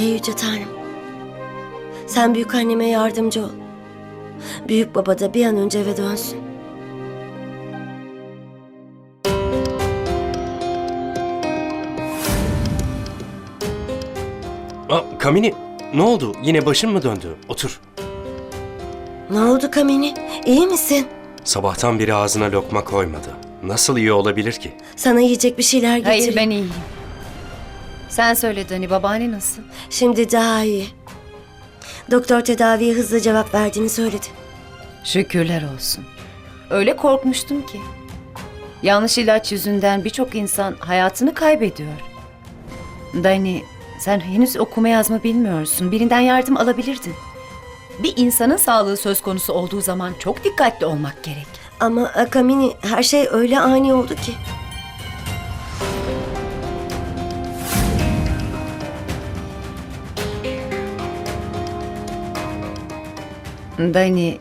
Ey Yüce Tanrım. Sen büyük anneme yardımcı ol. Büyük baba da bir an önce eve dönsün. Aa, Kamini ne oldu? Yine başın mı döndü? Otur. Ne oldu Kamini? İyi misin? Sabahtan beri ağzına lokma koymadı. Nasıl iyi olabilir ki? Sana yiyecek bir şeyler getireyim. Hayır ben iyiyim. Sen söyle Dani babaanne nasıl? Şimdi daha iyi. Doktor tedaviye hızlı cevap verdiğini söyledi. Şükürler olsun. Öyle korkmuştum ki. Yanlış ilaç yüzünden birçok insan hayatını kaybediyor. Dani sen henüz okuma yazma bilmiyorsun. Birinden yardım alabilirdin. Bir insanın sağlığı söz konusu olduğu zaman çok dikkatli olmak gerek. Ama Kamini her şey öyle ani oldu ki. Dani,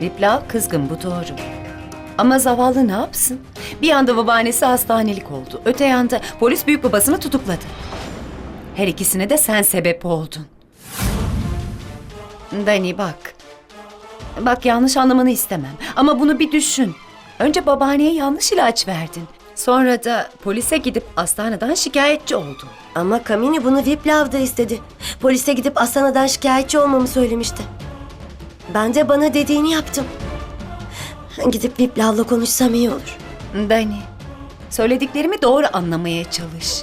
Viplav kızgın bu doğru. Ama zavallı ne yapsın? Bir yanda babaannesi hastanelik oldu. Öte yanda polis büyük babasını tutukladı. Her ikisine de sen sebep oldun. Dani bak. Bak yanlış anlamanı istemem. Ama bunu bir düşün. Önce babaanneye yanlış ilaç verdin. Sonra da polise gidip hastaneden şikayetçi oldun. Ama Kamini bunu Viplav da istedi. Polise gidip Asana'dan şikayetçi olmamı söylemişti. Ben de bana dediğini yaptım. Gidip Viplav'la konuşsam iyi olur. Dani, söylediklerimi doğru anlamaya çalış.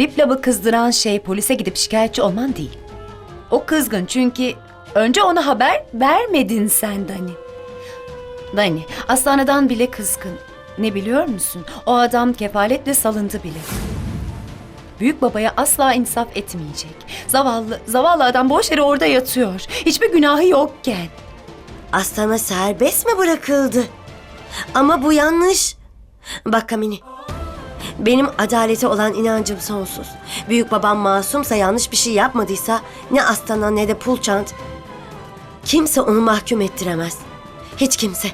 Viplav'ı kızdıran şey polise gidip şikayetçi olman değil. O kızgın çünkü önce ona haber vermedin sen Dani. Dani, hastaneden bile kızgın. Ne biliyor musun? O adam kefaletle salındı bile. Büyük babaya asla insaf etmeyecek. Zavallı, zavallı adam boş yere orada yatıyor. Hiçbir günahı yokken. Aslan'a serbest mi bırakıldı? Ama bu yanlış. Bak Kamini. Benim adalete olan inancım sonsuz. Büyük babam masumsa yanlış bir şey yapmadıysa ne Aslan'a ne de Pulçant kimse onu mahkum ettiremez. Hiç kimse.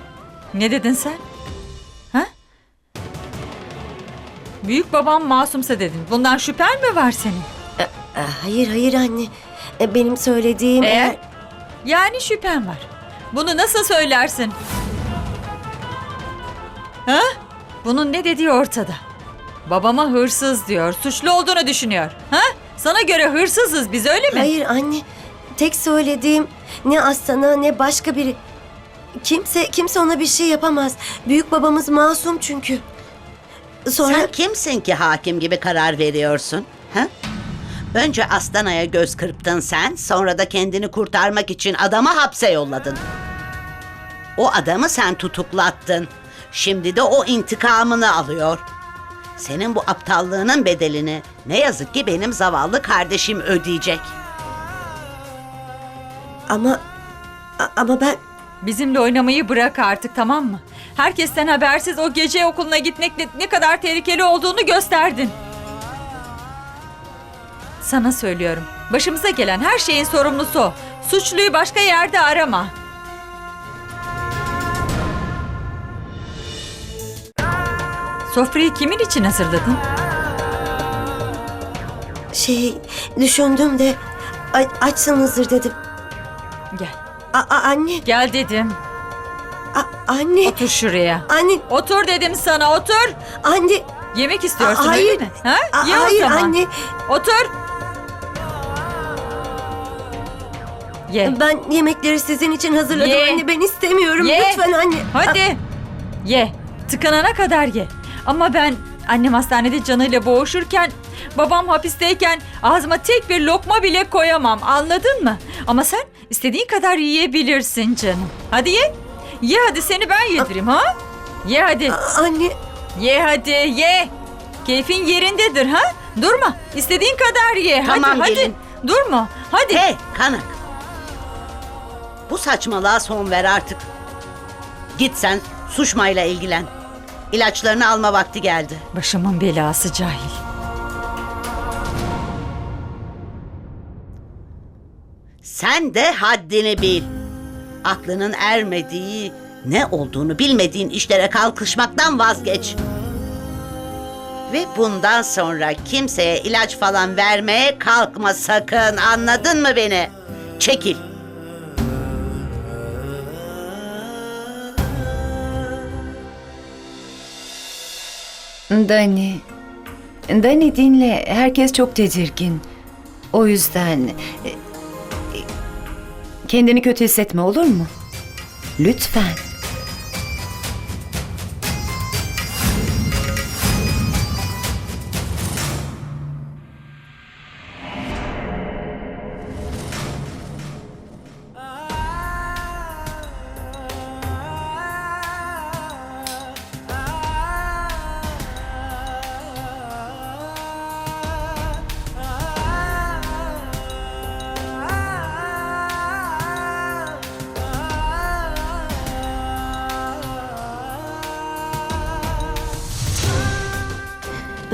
Ne dedin sen? Ha? Büyük babam masumsa dedin. Bundan şüphen mi var senin? E, hayır hayır anne. E, benim söylediğim Eğer- eğer... Yani şüphen var. Bunu nasıl söylersin? Ha? Bunun ne dediği ortada. Babama hırsız diyor. Suçlu olduğunu düşünüyor. Ha? Sana göre hırsızız biz öyle mi? Hayır anne. Tek söylediğim ne Aslan'a ne başka biri. Kimse kimse ona bir şey yapamaz. Büyük babamız masum çünkü. Sonra Sen kimsin ki hakim gibi karar veriyorsun? Ha? Önce Astana'ya göz kırptın sen, sonra da kendini kurtarmak için adamı hapse yolladın. O adamı sen tutuklattın. Şimdi de o intikamını alıyor. Senin bu aptallığının bedelini ne yazık ki benim zavallı kardeşim ödeyecek. ama a- ama ben Bizimle oynamayı bırak artık tamam mı? Herkesten habersiz o gece okuluna gitmek ne, ne kadar tehlikeli olduğunu gösterdin. Sana söylüyorum. Başımıza gelen her şeyin sorumlusu o. Suçluyu başka yerde arama. Sofrayı kimin için hazırladın? şey düşündüm de a- açsınızdır dedim. Gel. A- a- anne, Gel dedim. a- anne, Otur şuraya. anne, Otur dedim sana otur. anne. Yemek istiyorsun A- hayır. öyle mi? Ha? A- Ye o hayır zaman. anne. Otur. Ye. Ben yemekleri sizin için hazırladım Ye. anne. Ben istemiyorum. Ye. Lütfen anne. Hadi. Ye. Tıkanana kadar ye. Ama ben annem hastanede canıyla boğuşurken, babam hapisteyken ağzıma tek bir lokma bile koyamam. Anladın mı? Ama sen istediğin kadar yiyebilirsin canım. Hadi ye. Ye hadi seni ben yedireyim ha? Ye hadi. A- anne, Ye hadi ye. Keyfin yerindedir ha? Durma. İstediğin kadar ye. Tamam, hadi hadi. gelin. Durma. Hadi. Hey kanak. Bu saçmalığa son ver artık. Git sen Suşma'yla ilgilen. İlaçlarını alma vakti geldi. Başımın belası cahil. Sen de haddini bil. Aklının ermediği, ne olduğunu bilmediğin işlere kalkışmaktan vazgeç. Ve bundan sonra kimseye ilaç falan vermeye kalkma sakın. Anladın mı beni? Çekil. Dani. Dani dinle. Herkes çok tedirgin. O yüzden... e, Kendini kötü hissetme olur mu? Lütfen.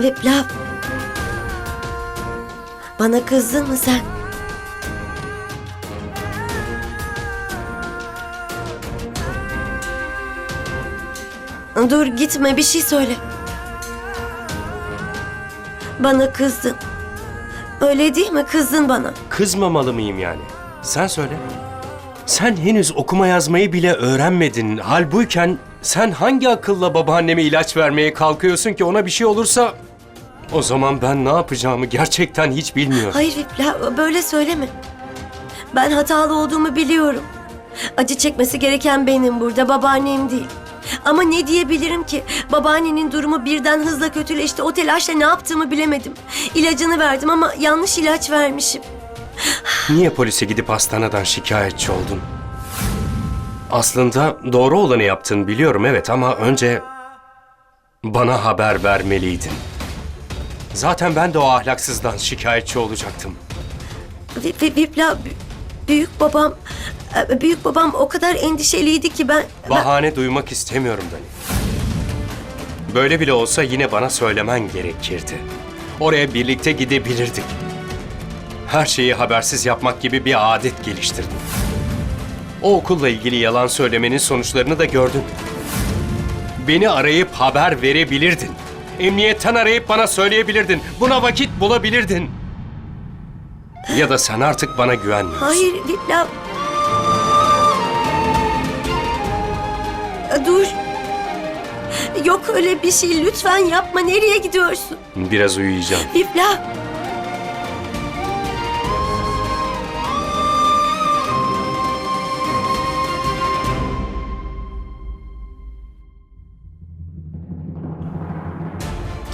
Viplav. Bana kızdın mı sen? Dur gitme bir şey söyle. Bana kızdın. Öyle değil mi? Kızdın bana. Kızmamalı mıyım yani? Sen söyle. Sen henüz okuma yazmayı bile öğrenmedin. Halbuyken sen hangi akılla babaanneme ilaç vermeye kalkıyorsun ki ona bir şey olursa... O zaman ben ne yapacağımı gerçekten hiç bilmiyorum. Hayır Viplav böyle söyleme. Ben hatalı olduğumu biliyorum. Acı çekmesi gereken benim burada, babaannem değil. Ama ne diyebilirim ki? Babaannenin durumu birden hızla kötüleşti. O telaşla ne yaptığımı bilemedim. İlacını verdim ama yanlış ilaç vermişim. Niye polise gidip hastaneden şikayetçi oldun? Aslında doğru olanı yaptın biliyorum evet ama önce bana haber vermeliydin. Zaten ben de o ahlaksızdan şikayetçi olacaktım. Vi- vi- Viplav, b- büyük babam, e, büyük babam o kadar endişeliydi ki ben... ben- Bahane duymak istemiyorum Dani. Böyle bile olsa yine bana söylemen gerekirdi. Oraya birlikte gidebilirdik. Her şeyi habersiz yapmak gibi bir adet geliştirdim. O okulla ilgili yalan söylemenin sonuçlarını da gördün. Beni arayıp haber verebilirdin. Emniyetten arayıp bana söyleyebilirdin. Buna vakit bulabilirdin. Ya da sen artık bana güvenmiyorsun. Hayır. E, Dur. Yok öyle bir şey. Lütfen yapma. Nereye gidiyorsun? Biraz uyuyacağım. Viplav.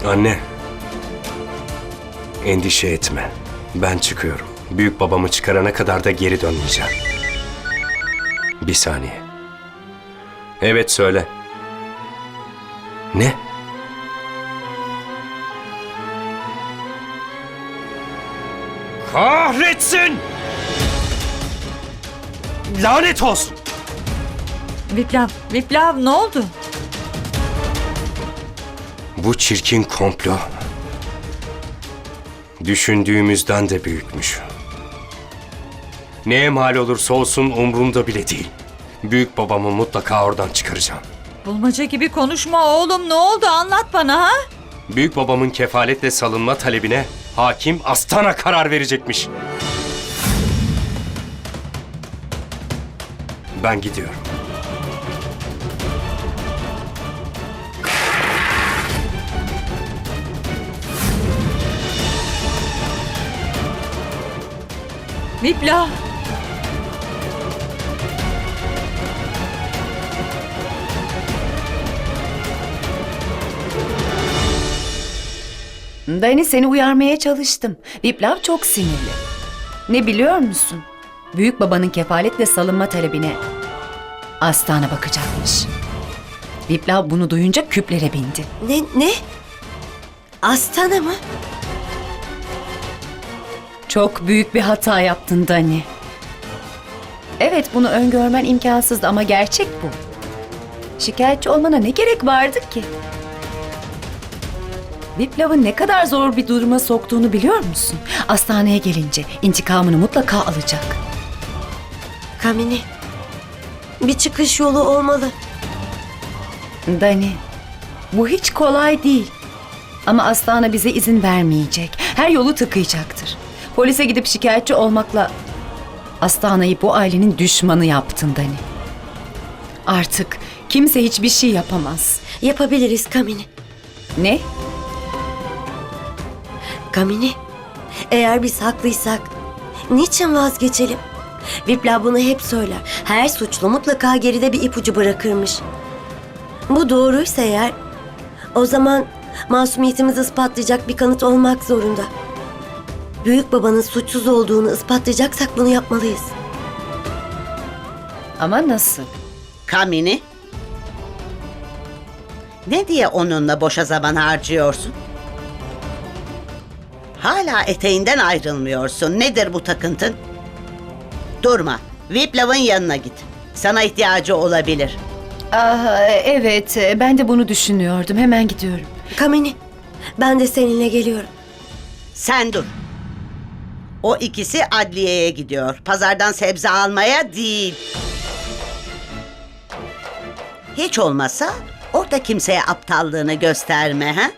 Anne. Endişe etme. Ben çıkıyorum. Büyük babamı çıkarana kadar da geri dönmeyeceğim. Bir saniye. Evet söyle. Ne? Kahretsin! Lanet olsun! Viplav, Viplav ne oldu? Bu çirkin komplo düşündüğümüzden de büyükmüş. Neye mal olursa olsun umrumda bile değil. Büyük babamı mutlaka oradan çıkaracağım. Bulmaca gibi konuşma oğlum ne oldu anlat bana ha? Büyük babamın kefaletle salınma talebine hakim Astana karar verecekmiş. Ben gidiyorum. Viplav. Dani seni uyarmaya çalıştım. Viplav çok sinirli. Ne biliyor musun? Büyük babanın kefaletle salınma talebine Astana bakacakmış. Viplav bunu duyunca küplere bindi. Ne? Ne? Astana mı? Çok büyük bir hata yaptın Dani. Evet bunu öngörmen imkansızdı ama gerçek bu. Şikayetçi olmana ne gerek vardı ki? Viplav'ı ne kadar zor bir duruma soktuğunu biliyor musun? Hastaneye gelince intikamını mutlaka alacak. Kamini. Bir çıkış yolu olmalı. Dani, bu hiç kolay değil. Ama Astana bize izin vermeyecek. Her yolu tıkayacaktır. Polise gidip şikayetçi olmakla Astana'yı bu ailenin düşmanı yaptın Dani. Artık kimse hiçbir şey yapamaz. Yapabiliriz Kamini. Ne? Kamini, eğer biz haklıysak niçin vazgeçelim? Vipla bunu hep söyler. Her suçlu mutlaka geride bir ipucu bırakırmış. Bu doğruysa eğer o zaman masumiyetimizi ispatlayacak bir kanıt olmak zorunda. Büyük babanın suçsuz olduğunu ispatlayacaksak bunu yapmalıyız. Ama nasıl? Kamini. Ne diye onunla boşa zaman harcıyorsun? Hala eteğinden ayrılmıyorsun. Nedir bu takıntın? Durma. Viplav'ın yanına git. Sana ihtiyacı olabilir. Ah, evet, ben de bunu düşünüyordum. Hemen gidiyorum. Kamini, ben de seninle geliyorum. Sen dur. O ikisi adliyeye gidiyor. Pazardan sebze almaya değil. Hiç olmasa orada kimseye aptallığını gösterme ha?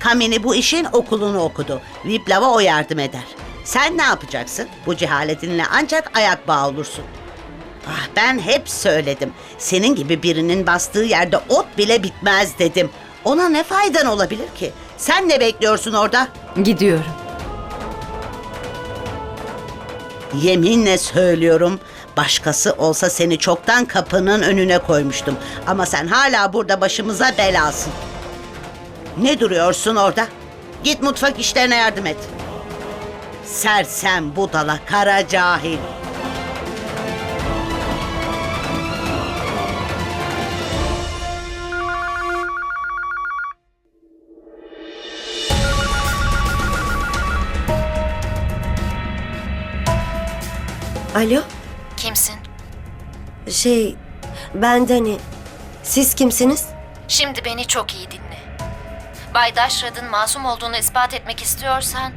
Kamini bu işin okulunu okudu. Viplav'a o yardım eder. Sen ne yapacaksın? Bu cehaletinle ancak ayak bağı olursun. Ah ben hep söyledim. Senin gibi birinin bastığı yerde ot bile bitmez dedim. Ona ne faydan olabilir ki? Sen ne bekliyorsun orada? Gidiyorum. Yeminle söylüyorum. Başkası olsa seni çoktan kapının önüne koymuştum. Ama sen hala burada başımıza belasın. Ne duruyorsun orada? Git mutfak işlerine yardım et. Sersem budala kara cahil. Alo, Kimsin? şey, ben Dani. Siz kimsiniz? Şimdi beni çok iyi dinle. Bay Daşrad'ın masum olduğunu ispat etmek istiyorsan...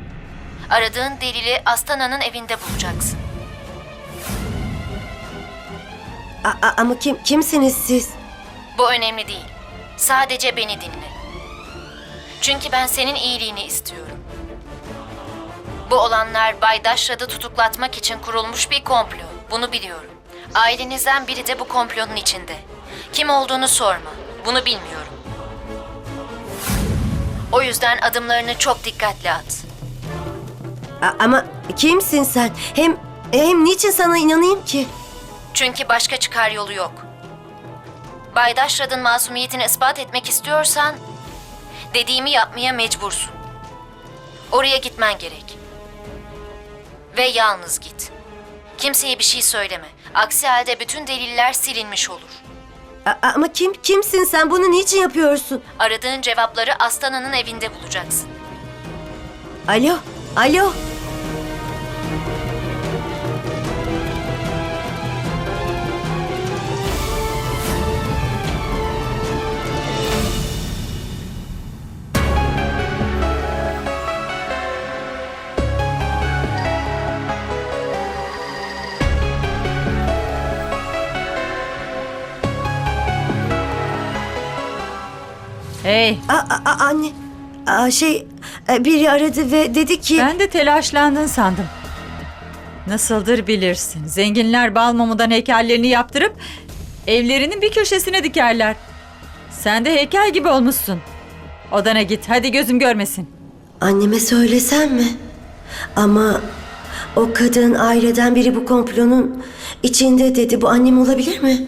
...aradığın delili Astana'nın evinde bulacaksın. A- a- ama kim kimsiniz siz? Bu önemli değil. Sadece beni dinle. Çünkü ben senin iyiliğini istiyorum. Bu olanlar Bay Daşrad'ı tutuklatmak için kurulmuş bir komplo. Bunu biliyorum. Ailenizden biri de bu komplonun içinde. Kim olduğunu sorma. Bunu bilmiyorum. O yüzden adımlarını çok dikkatli at. A- ama kimsin sen? Hem hem niçin sana inanayım ki? Çünkü başka çıkar yolu yok. Bay Daşrad'ın masumiyetini ispat etmek istiyorsan dediğimi yapmaya mecbursun. Oraya gitmen gerek. Ve yalnız git. Kimseye bir şey söyleme. Aksi halde bütün deliller silinmiş olur. A- ama kim kimsin sen? Bunu niçin yapıyorsun? Aradığın cevapları Astana'nın evinde bulacaksın. Alo, alo. Hey, A- a- anne, a- şey e, biri aradı ve dedi ki... ben de telaşlandın sandım. Nasıldır bilirsin. Zenginler bal mumundan heykellerini yaptırıp evlerinin bir köşesine dikerler. Sen de heykel gibi olmuşsun. Odana git. Hadi gözüm görmesin. Anneme söylesem mi? Ama o kadın aileden biri bu komplonun içinde dedi. Bu annem olabilir mi?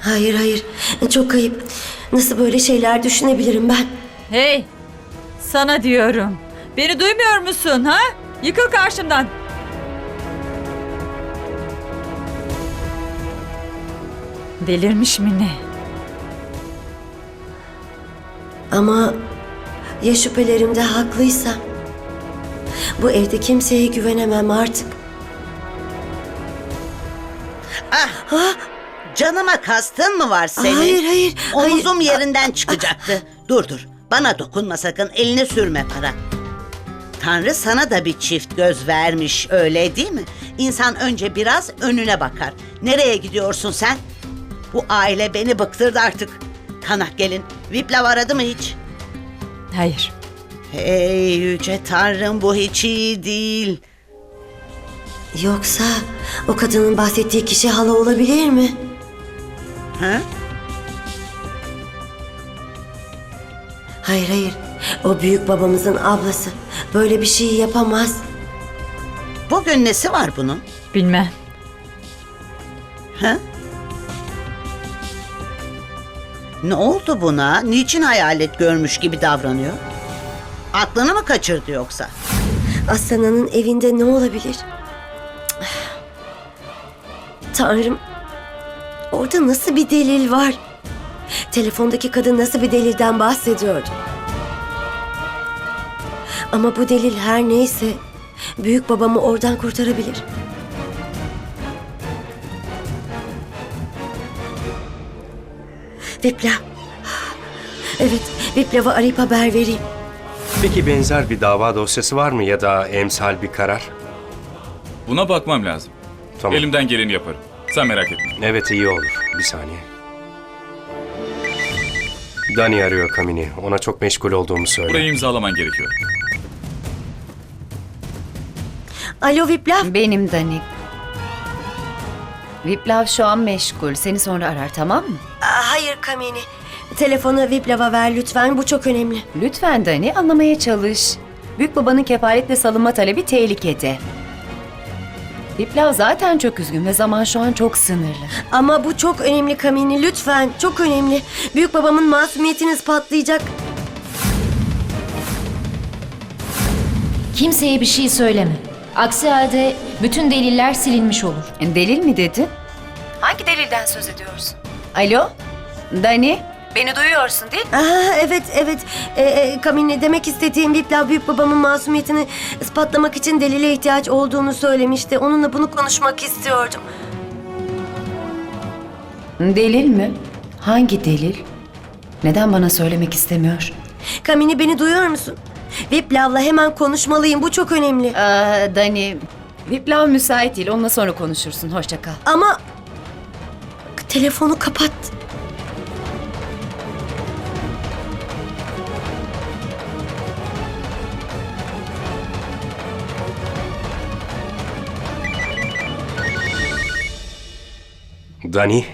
Hayır hayır. Çok ayıp. Nasıl böyle şeyler düşünebilirim ben? Hey, sana diyorum. Beni duymuyor musun ha? Yıkıl karşımdan. Delirmiş mi ne? Ama ya şüphelerimde haklıysam? Bu evde kimseye güvenemem artık. Ah, canıma kastın mı var senin? Hayır hayır. hayır. Omuzum yerinden çıkacaktı. Dur dur. Bana dokunma sakın. Elini sürme para. Tanrı sana da bir çift göz vermiş öyle değil mi? İnsan önce biraz önüne bakar. Nereye gidiyorsun sen? Bu aile beni bıktırdı artık. Kanak gelin. Viplav aradı mı hiç? Hayır. Hey yüce tanrım bu hiç iyi değil. Yoksa o kadının bahsettiği kişi hala olabilir mi? Ha? Hayır hayır. O büyük babamızın ablası. Böyle bir şey yapamaz. Bugün nesi var bunun? Bilmem. Ha? Ne oldu buna? Niçin hayalet görmüş gibi davranıyor? Aklını mı kaçırdı yoksa? Aslana'nın evinde ne olabilir? Tanrım. Orada nasıl bir delil var? Telefondaki kadın nasıl bir delilden bahsediyordu? Ama bu delil her neyse büyük babamı oradan kurtarabilir. Viplav. Evet, Viplav'a arayıp haber vereyim. Peki benzer bir dava dosyası var mı ya da emsal bir karar? Buna bakmam lazım. Tamam. Elimden geleni yaparım. Sen merak etme. Evet iyi olur. Bir saniye. Dani arıyor Kamini. Ona çok meşgul olduğumu söyle. Burayı imzalaman gerekiyor. Alo Viplav. Benim Dani. Viplav şu an meşgul. Seni sonra arar tamam mı? Aa, Hayır Kamini. Telefonu Viplav'a ver lütfen. Bu çok önemli. Lütfen Dani anlamaya çalış. Büyük babanın kefaletle salınma talebi tehlikede. Viplav zaten çok üzgün ve zaman şu an çok sınırlı. Ama bu çok önemli Kamini. Lütfen. Çok önemli. Büyük babamın masumiyetini ispatlayacak. Kimseye bir şey söyleme. Aksi halde bütün deliller silinmiş olur. Delil mi dedin? Hangi delilden söz ediyorsun? Alo? Dani? Beni duyuyorsun değil mi? Aa, evet evet. Ee, e, Kamini demek istediğim Viplav büyük babamın masumiyetini ispatlamak için delile ihtiyaç olduğunu söylemişti. Onunla bunu konuşmak istiyordum. Delil mi? Hangi delil? Neden bana söylemek istemiyor? Kamini beni duyuyor musun? Viplav'la hemen konuşmalıyım. Bu çok önemli. Aa, Dani, Viplav müsait değil. Onunla sonra konuşursun. Hoşça kal. Ama telefonu kapat. Dani.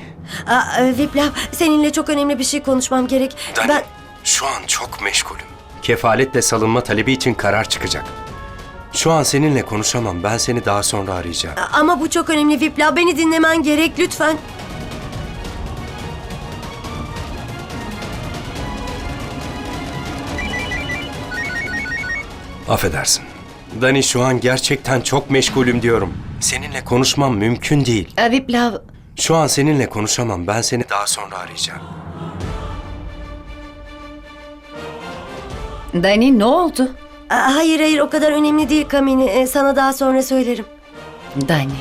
Aa, e, Viplav seninle çok önemli bir şey konuşmam gerek. Dani. Ben Şu an çok meşgulüm. Kefaletle salınma talebi için karar çıkacak. Şu an seninle konuşamam. Ben seni daha sonra arayacağım. ama bu çok önemli Viplav. Beni dinlemen gerek lütfen. Affedersin. Dani şu an gerçekten çok meşgulüm diyorum. Seninle konuşmam mümkün değil. Aa, Viplav, Şu an seninle konuşamam. Ben seni daha sonra arayacağım. Dani ne oldu? Aa, hayır hayır o kadar önemli değil Kamini. E, sana daha sonra söylerim. Dani.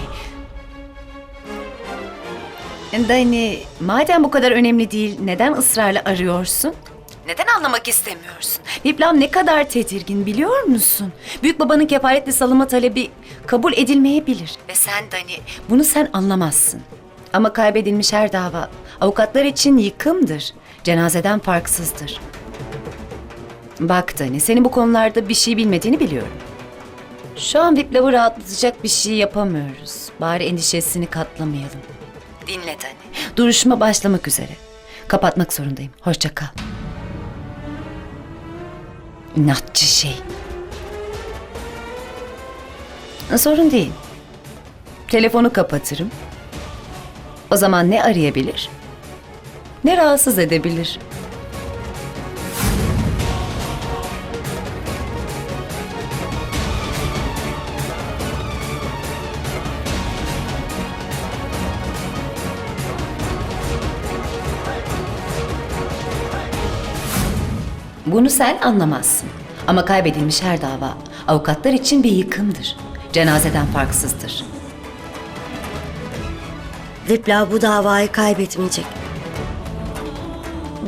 Dani, madem bu kadar önemli değil, neden ısrarla arıyorsun? Neden anlamak istemiyorsun? Viplav ne kadar tedirgin biliyor musun? Büyük babanın kefaletle salınma talebi kabul edilmeyebilir. Ve sen Dani, bunu sen anlamazsın. Ama kaybedilmiş her dava avukatlar için yıkımdır. Cenazeden farksızdır. Bak Dani, senin bu konularda bir şey bilmediğini biliyorum. Şu an Viplav'ı rahatlatacak bir şey yapamıyoruz. Bari endişesini katlamayalım. Dinle Dani. Duruşma başlamak üzere. Kapatmak zorundayım. Hoşça kal. İnatçı şey. Sorun değil. Telefonu kapatırım. O zaman ne arayabilir? Ne rahatsız edebilir? Bunu sen anlamazsın. Ama kaybedilmiş her dava avukatlar için bir yıkımdır. Cenazeden farksızdır. Viplav bu davayı kaybetmeyecek.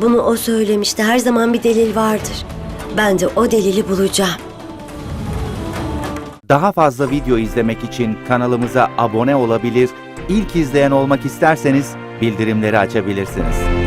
Bunu o söylemişti. Her zaman bir delil vardır. Ben de o delili bulacağım. Daha fazla video izlemek için kanalımıza abone olabilir, ilk izleyen olmak isterseniz bildirimleri açabilirsiniz.